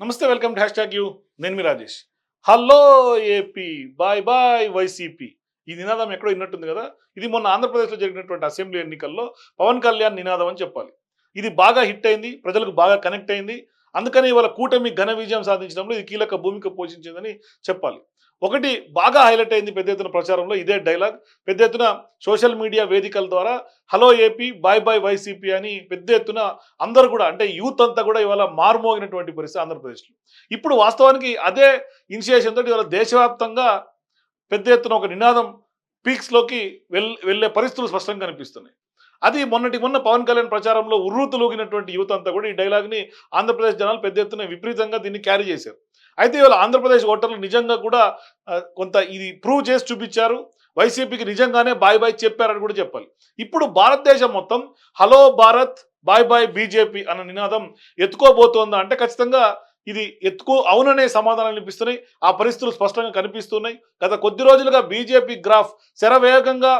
నమస్తే welcome to hashtag U. నేను మీ Rajesh. Hello AP. Bye bye YCP. ఈ నినాదం ఎక్కడో విన్నట్టుంది కదా? ఇది మొన్న ఆంధ్రప్రదేశ్లో జరిగినటువంటి అసెంబ్లీ ఎన్నికల్లో పవన్ కళ్యాణ్ నినాదం అని చెప్పాలి. ఇది బాగా హిట్ అయింది ప్రజలకు బాగా కనెక్ట్ అయింది అందుకని ఇవాళ కూటమి ఘన విజయం సాధించడంలో ఇది కీలక భూమిక పోషించిందని చెప్పాలి. ఒకటి బాగా హైలైట్ అయింది పెద్ద ఎత్తున ప్రచారంలో ఇదే డైలాగ్. పెద్ద ఎత్తున సోషల్ మీడియా వేదికల ద్వారా hello AP bye bye YCP అని పెద్ద ఎత్తున అందరూ కూడా అంటే యూత్ అంతా కూడా ఇవాళ మారుమోగినటువంటి పరిస్థితి ఆంధ్రప్రదేశ్లో. ఇప్పుడు వాస్తవానికి అదే ఇనిషియేషన్ తోటి ఇవాళ దేశవ్యాప్తంగా పెద్ద ఎత్తున ఒక నినాదం పీక్స్లోకి వెల్ వెళ్ళే పరిస్థితులు స్పష్టంగా కనిపిస్తున్నాయి. అది మొన్నటి మొన్న పవన్ కళ్యాణ్ ప్రచారంలో ఉర్రూతులోగినటువంటి యూత్ అంతా కూడా ఈ డైలాగ్ని ఆంధ్రప్రదేశ్ జనాలు పెద్ద ఎత్తున విపరీతంగా దీన్ని క్యారీ చేశారు. అయితే ఇవాళ ఆంధ్రప్రదేశ్ ఓటర్లు నిజంగా కూడా కొంత ఇది ప్రూవ్ చేసి చూపించారు. వైసీపీకి నిజంగానే బాయ్ బాయ్ చెప్పారని కూడా చెప్పాలి. ఇప్పుడు భారతదేశం మొత్తం hello Bharat bye bye BJP అన్న నినాదం ఎత్తుకోబోతోందా అంటే ఖచ్చితంగా ఇది ఎత్తుకో అవుననే సమాధానాలు అనిపిస్తున్నాయి ఆ పరిస్థితులు స్పష్టంగా కనిపిస్తున్నాయి. గత కొద్ది రోజులుగా బీజేపీ గ్రాఫ్ శరవేగంగా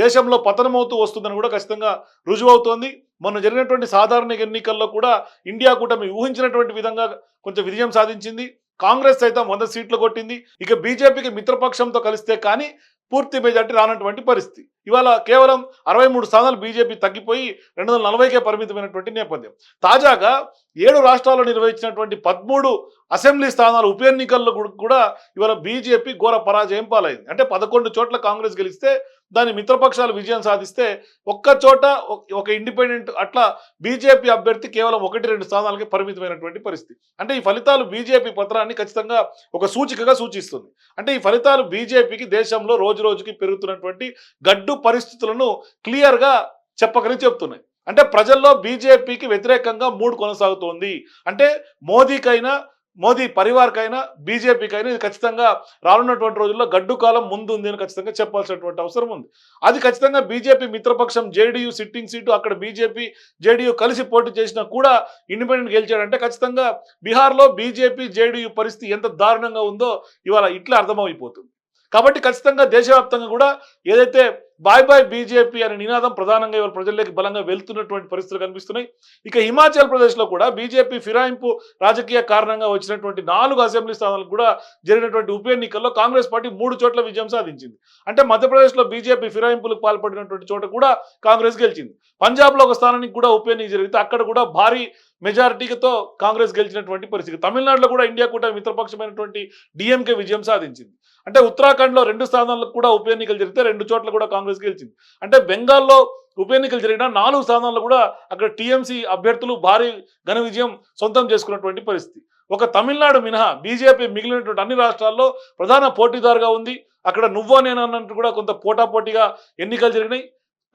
దేశంలో పతనమవుతూ వస్తుందని కూడా ఖచ్చితంగా రుజువవుతోంది. మొన్న జరిగినటువంటి సాధారణ ఎన్నికల్లో కూడా ఇండియా కూటమి ఊహించినటువంటి విధంగా కొంచెం విజయం సాధించింది. కాంగ్రెస్ సైతం వంద సీట్లు కొట్టింది. ఇక బీజేపీకి మిత్రపక్షంతో కలిస్తే కానీ పూర్తి మెజార్టీ రానటువంటి పరిస్థితి. ఇవాళ కేవలం అరవై మూడు స్థానాలు బీజేపీ తగ్గిపోయి రెండు వందల నలభైకే పరిమితమైనటువంటి నేపథ్యం. తాజాగా ఏడు రాష్ట్రాల్లో నిర్వహించినటువంటి పదమూడు అసెంబ్లీ స్థానాల ఉప ఎన్నికల్లో కూడా- ఇవాళ బీజేపీ ఘోర పరాజయం పాలైంది. అంటే పదకొండు చోట్ల కాంగ్రెస్ గెలిస్తే దాని మిత్రపక్షాలు విజయం సాధిస్తే ఒక్క చోట ఒక- ఒక ఇండిపెండెంట్ అట్లా బీజేపీ అభ్యర్థి కేవలం ఒకటి రెండు స్థానాలకి పరిమితమైనటువంటి పరిస్థితి. అంటే ఈ ఫలితాలు బీజేపీ పత్రాన్ని ఖచ్చితంగా ఒక సూచికగా సూచిస్తుంది. అంటే ఈ ఫలితాలు బీజేపీకి దేశంలో రోజు రోజుకి పెరుగుతున్నటువంటి గడ్డు పరిస్థితులను క్లియర్గా చెప్పకని చెప్తున్నాయి. అంటే ప్రజల్లో బీజేపీకి వ్యతిరేకంగా మూడు కొనసాగుతోంది. అంటే మోదీకైనా మోదీ పరివార్కైనా బీజేపీకైనా ఇది ఖచ్చితంగా రానున్నటువంటి రోజుల్లో గడ్డు కాలం ముందు ఉంది అని ఖచ్చితంగా చెప్పాల్సినటువంటి అవసరం ఉంది. అది ఖచ్చితంగా బీజేపీ మిత్రపక్షం జేడీయూ సిట్టింగ్ సీటు అక్కడ బీజేపీ జేడీయూ కలిసి పోటీ చేసినా కూడా ఇండిపెండెంట్ గెలిచాడంటే ఖచ్చితంగా బీహార్లో బీజేపీ జేడీయూ పరిస్థితి ఎంత దారుణంగా ఉందో ఇవాళ ఇట్లా అర్థమైపోతుంది కాబట్టి ఖచ్చితంగా దేశవ్యాప్తంగా కూడా ఏదైతే బాయ్ బాయ్ బీజేపీ అనే నినాదం ప్రధానంగా ఇవాళ ప్రజల్లోకి బలంగా వెళ్తున్నటువంటి పరిస్థితులు కనిపిస్తున్నాయి. ఇక హిమాచల్ ప్రదేశ్లో కూడా బీజేపీ ఫిరాయింపు రాజకీయ కారణంగా వచ్చినటువంటి నాలుగు అసెంబ్లీ స్థానాలకు కూడా జరిగినటువంటి ఉప ఎన్నికల్లో కాంగ్రెస్ పార్టీ మూడు చోట్ల విజయం సాధించింది. అంటే మధ్యప్రదేశ్లో బీజేపీ ఫిరాయింపులకు పాల్పడినటువంటి చోట కూడా కాంగ్రెస్ గెలిచింది. పంజాబ్లో ఒక స్థానానికి కూడా ఉప ఎన్నిక జరిగితే అక్కడ కూడా భారీ మెజారిటీతో కాంగ్రెస్ గెలిచినటువంటి పరిస్థితి. తమిళనాడులో కూడా ఇండియా కూడా మిత్రపక్షమైనటువంటి డిఎంకే విజయం సాధించింది. అంటే ఉత్తరాఖండ్లో రెండు స్థానాలకు కూడా ఉప ఎన్నికలు జరిగితే రెండు చోట్ల కూడా కాంగ్రెస్ గెలిచింది. అంటే బెంగాల్లో ఉప ఎన్నికలు జరిగిన నాలుగు స్థానాల్లో కూడా అక్కడ టీఎంసీ అభ్యర్థులు భారీ ఘన విజయం సొంతం చేసుకున్నటువంటి పరిస్థితి. ఒక తమిళనాడు మినహా బీజేపీ మిగిలినటువంటి అన్ని రాష్ట్రాల్లో ప్రధాన పోటీదారుగా ఉంది. అక్కడ నువ్వో నేను అన్నట్టు కూడా కొంత పోటాపోటీగా ఎన్నికలు జరిగినాయి.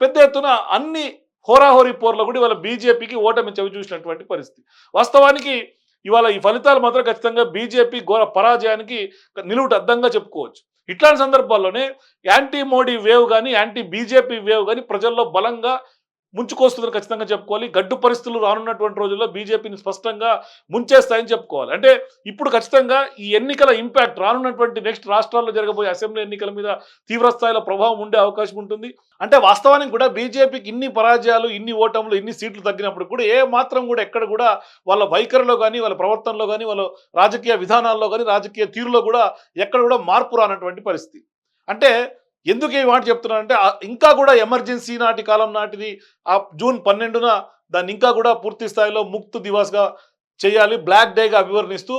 పెద్ద ఎత్తున అన్ని హోరాహోరీ పోర్లో కూడా ఇవాళ బీజేపీకి ఓటమి చవి చూసినటువంటి పరిస్థితి. వాస్తవానికి ఇవాళ ఈ ఫలితాలు మాత్రం ఖచ్చితంగా బీజేపీ ఘోర పరాజయానికి నిలువుట అద్దంగా చెప్పుకోవచ్చు. ఇట్లాంటి సందర్భాల్లోనే యాంటీ మోడీ వేవ్ కానీ యాంటీ బీజేపీ వేవ్ కానీ ప్రజల్లో బలంగా ముంచుకొస్తుందని ఖచ్చితంగా చెప్పుకోవాలి. గడ్డు పరిస్థితులు రానున్నటువంటి రోజుల్లో బీజేపీని స్పష్టంగా ముంచేస్తాయని చెప్పుకోవాలి. అంటే ఇప్పుడు ఖచ్చితంగా ఈ ఎన్నికల ఇంపాక్ట్ రానున్నటువంటి నెక్స్ట్ రాష్ట్రాల్లో జరగబోయే అసెంబ్లీ ఎన్నికల మీద తీవ్రస్థాయిలో ప్రభావం ఉండే అవకాశం ఉంటుంది. అంటే వాస్తవానికి కూడా బీజేపీకి ఇన్ని పరాజయాలు ఇన్ని ఓటములు ఇన్ని సీట్లు తగ్గినప్పుడు కూడా ఏ మాత్రం కూడా ఎక్కడ కూడా వాళ్ళ వైఖరిలో కానీ వాళ్ళ ప్రవర్తనలో కానీ వాళ్ళ రాజకీయ విధానాల్లో కానీ రాజకీయ తీరులో కూడా ఎక్కడ కూడా మార్పు రానటువంటి పరిస్థితి. అంటే ఎందుకు ఈ మాట చెప్తున్నానంటే ఇంకా కూడా ఎమర్జెన్సీ నాటి కాలం నాటిది. ఆ జూన్ పన్నెండున దాన్ని ఇంకా కూడా పూర్తి స్థాయిలో ముక్త్ దివాస్గా చేయాలి బ్లాక్ డేగా అభివర్ణిస్తూ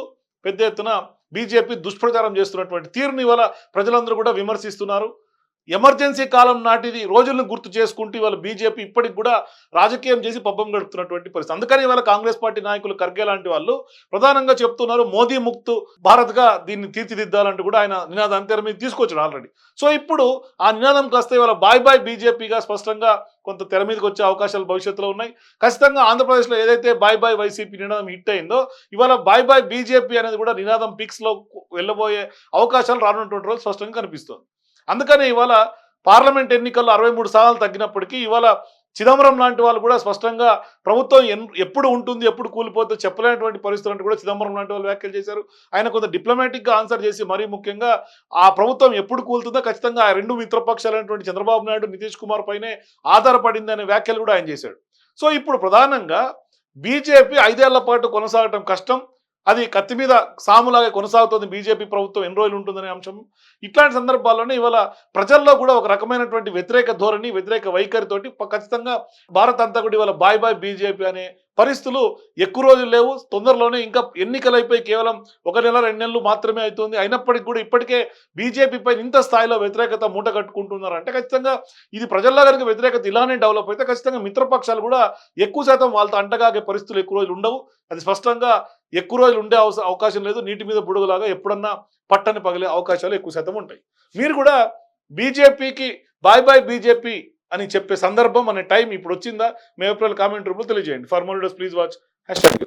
పెద్ద ఎత్తున బీజేపీ దుష్ప్రచారం చేస్తున్నటువంటి తీరుని ఇవాళ ప్రజలందరూ కూడా విమర్శిస్తున్నారు. ఎమర్జెన్సీ కాలం నాటిది రోజులను గుర్తు చేసుకుంటూ ఇవాళ బీజేపీ ఇప్పటికి కూడా రాజకీయం చేసి పబ్బం గడుపుతున్నటువంటి పరిస్థితి. అందుకని ఇవాళ కాంగ్రెస్ పార్టీ నాయకులు ఖర్గే లాంటి వాళ్ళు ప్రధానంగా చెప్తున్నారు మోదీ ముక్తు భారత్గా దీన్ని తీర్చిదిద్దాలంటూ కూడా ఆయన నినాదం తెర మీద తీసుకొచ్చాడు ఆల్రెడీ సో ఇప్పుడు ఆ నినాదం కాస్త ఇవాళ బాయ్ బాయ్ బీజేపీగా స్పష్టంగా కొంత తెర మీదకి వచ్చే అవకాశాలు భవిష్యత్తులో ఉన్నాయి. ఖచ్చితంగా ఆంధ్రప్రదేశ్లో ఏదైతే బాయ్ బాయ్ వైసీపీ నినాదం హిట్ అయిందో ఇవాళ బాయ్ బాయ్ బీజేపీ అనేది కూడా నినాదం పిక్స్లో వెళ్ళబోయే అవకాశాలు రానున్నటువంటి రోజు స్పష్టంగా కనిపిస్తుంది. అందుకని ఇవాళ పార్లమెంట్ ఎన్నికల్లో అరవై మూడు స్థానాలు తగ్గినప్పటికీ ఇవాళ చిదంబరం లాంటి వాళ్ళు కూడా స్పష్టంగా ప్రభుత్వం ఎన్- ఎప్పుడు ఉంటుంది ఎప్పుడు కూలిపోతే చెప్పలేనటువంటి పరిస్థితులు అంటే కూడా చిదంబరం లాంటి వాళ్ళు వ్యాఖ్యలు చేశారు. ఆయన కొంత డిప్లొమాటిక్గా ఆన్సర్ చేసి మరీ ముఖ్యంగా ఆ ప్రభుత్వం ఎప్పుడు కూలుతుందో ఖచ్చితంగా ఆ రెండు మిత్రపక్షాలైనటువంటి చంద్రబాబు నాయుడు నితీష్ కుమార్ పైనే ఆధారపడింది అనే వ్యాఖ్యలు కూడా ఆయన చేశాడు. సో ఇప్పుడు ప్రధానంగా బీజేపీ ఐదేళ్ళ పాటు కొనసాగటం కష్టం. అది కత్తి మీద సాములాగా కొనసాగుతుంది బీజేపీ ప్రభుత్వం ఎన్ని రోజులు ఉంటుందనే అంశం. ఇట్లాంటి సందర్భాల్లోనే ఇవాళ ప్రజల్లో కూడా ఒక రకమైనటువంటి వ్యతిరేక ధోరణి వ్యతిరేక వైఖరితోటి ఖచ్చితంగా భారత్ అంతా కూడా ఇవాళ బాయ్ బాయ్ బీజేపీ అనే పరిస్థితులు ఎక్కువ రోజులు లేవు. తొందరలోనే ఇంకా ఎన్నికలు అయిపోయి కేవలం ఒక నెల రెండు నెలలు మాత్రమే అవుతుంది. అయినప్పటికీ కూడా ఇప్పటికే బీజేపీపై ఇంత స్థాయిలో వ్యతిరేకత మూట కట్టుకుంటున్నారు అంటే ఖచ్చితంగా ఇది ప్రజల్లో కనుక వ్యతిరేకత ఇలానే డెవలప్ అయితే ఖచ్చితంగా మిత్రపక్షాలు కూడా ఎక్కువ శాతం వాళ్ళతో అంటగాగే పరిస్థితులు ఎక్కువ రోజులు ఉండవు. అది స్పష్టంగా ఎక్కువ రోజులు ఉండే అవస- అవకాశం లేదు. నీటి మీద బుడుగులాగా ఎప్పుడన్నా పట్టని పగిలే అవకాశాలు ఎక్కువ శాతం ఉంటాయి. మీరు కూడా బీజేపీకి బాయ్ బాయ్ బీజేపీ అని చెప్పే సందర్భం అనే టైం ఇప్పుడు వచ్చిందా? మే ఏప్రిల్ కామెంట్ రూపంలో తెలియజేయండి. For more please watch. Hash